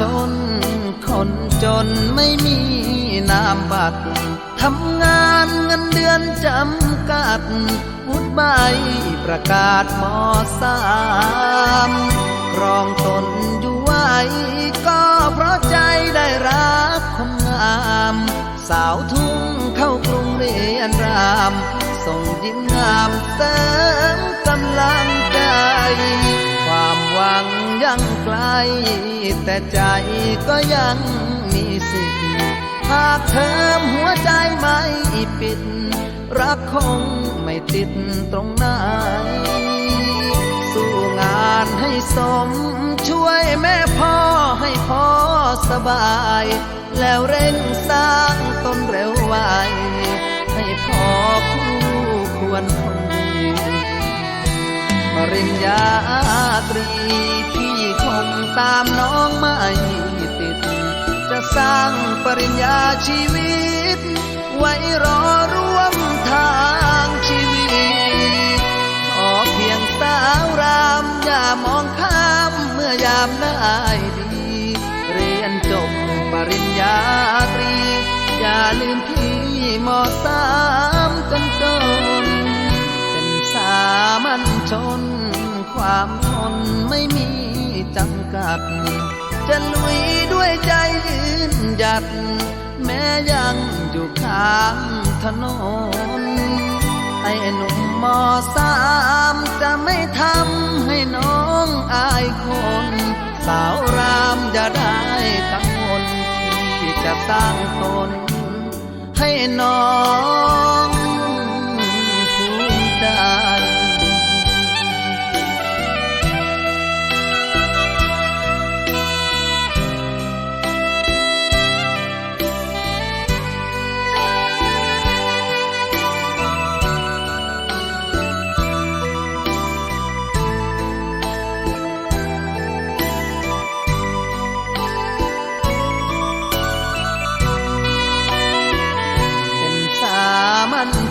ชน คนจนไม่มีนามบัตรทำงานเงินเดือนจำกัดวุฒิใบประกาศมสามครองตนอยู่ไว้ก็เพราะใจได้รักคนงาม สาวทุ่งเข้ากรุงเรียนราม ส่งยิ้มงามเสริมกำลังใจ ยังไกล แต่ใจก็ยังมีสิทธิ์หากเธอหัวใจไม่ปิด รักคงไม่ติดตรงไหนสู้งานให้สม ช่วยแม่พ่อให้พ่อสบาย แล้วเร่งสร้างต้นเร็วไวให้พ่อคู่ควรคนดีปริญญาตรีพี่ ตามน้องไม่ติด จะสร้างปริญญาชีวิต ไว้รอร่วมทางชีวิต ขอเพียงสาวรามอย่ามองข้ามเมื่อยามได้ดี เรียนจบปริญญาตรี อย่าลืมพี่มอสามจนจนเป็นสามัญชน ความทนไม่มี จำกัด จะลุยด้วยใจยืนหยัด แม้ยังอยู่ข้างถนน ไอ้หนุ่มมอสามจะไม่ทำให้น้องอายคน สาวรามอย่าได้กังวลที่จะสร้างตนให้น้อง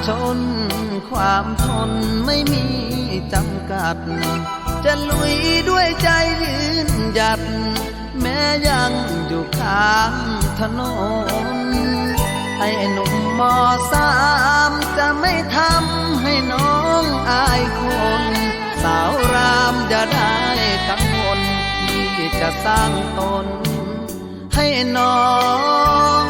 ชน ความทนไม่มีจำกัด จะลุยด้วยใจยืนหยัด แม้ยังอยู่ข้างถนนไอ้หนุ่มมอสามจะไม่ทำให้น้องอายคน สาวรามอย่าได้กังวลที่จะสร้างตน ให้น้อง